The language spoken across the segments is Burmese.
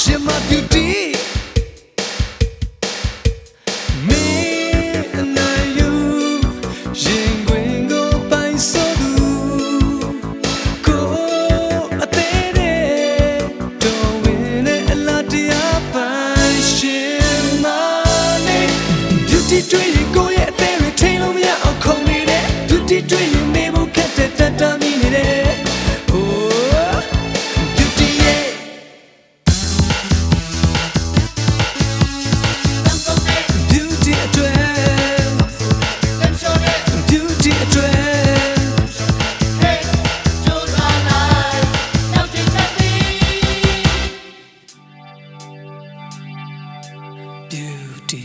ရှင်မပြူတီမင်းအနိုင်ယူရင်ဝင်ကိုပိုင်ဆိုသူကိုအသေးတဲ့တော်ဝင်နဲ့အလားတရားပိုင်ရှင်မနဲ့ beauty တွေ့ beauty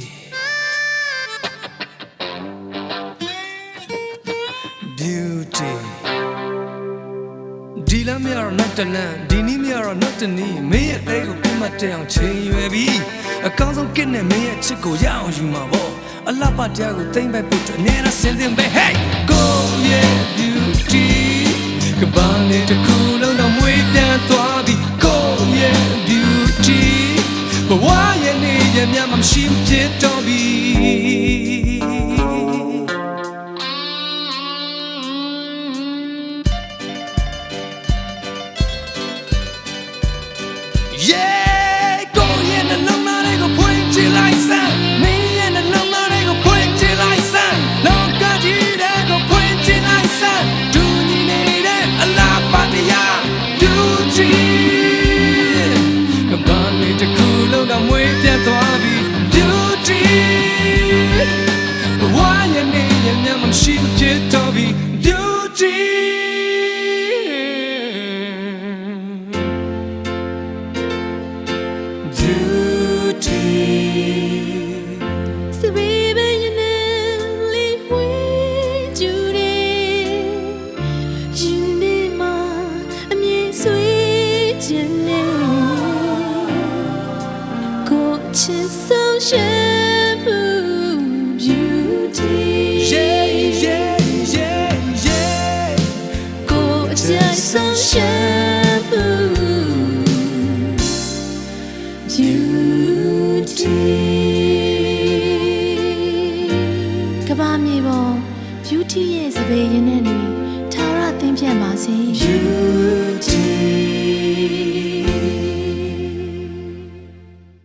beauty ဒီလမ်းမရတော့နောက်တလမ်းဒီနီးမရတော့နောက်တနီးမင်းရဲ့အဲကိုပြမတက်အောင်ချိန်ရွယ်ပြီးအကောင်းဆုံးကစ်နဲ့မင်းရဲ့ချစ်ကိုရအောင်ယူမှာပေါ့အလှပတရားကိုသိမ့်ပိုက်ဖို့အတွက်အများနဲ့ဆင်းသင်ပဲ hey go yeah beauty ကဘာနဲ့တစ်ခုလုံးတော့မွေးပြန်သွားပြီ go yeah beauty ဘဝရဲ့နေရ မြတ်မရှိဖြစ်တော့ ရှိမဖြစ်တော့ပြီ beauty beauty စပီး beauty ကဘာမြေပေါ် beauty ရဲ့စပယ်ရင်းနဲ့တွေထာဝရသင်ပြတ်ပါစေ Beauty.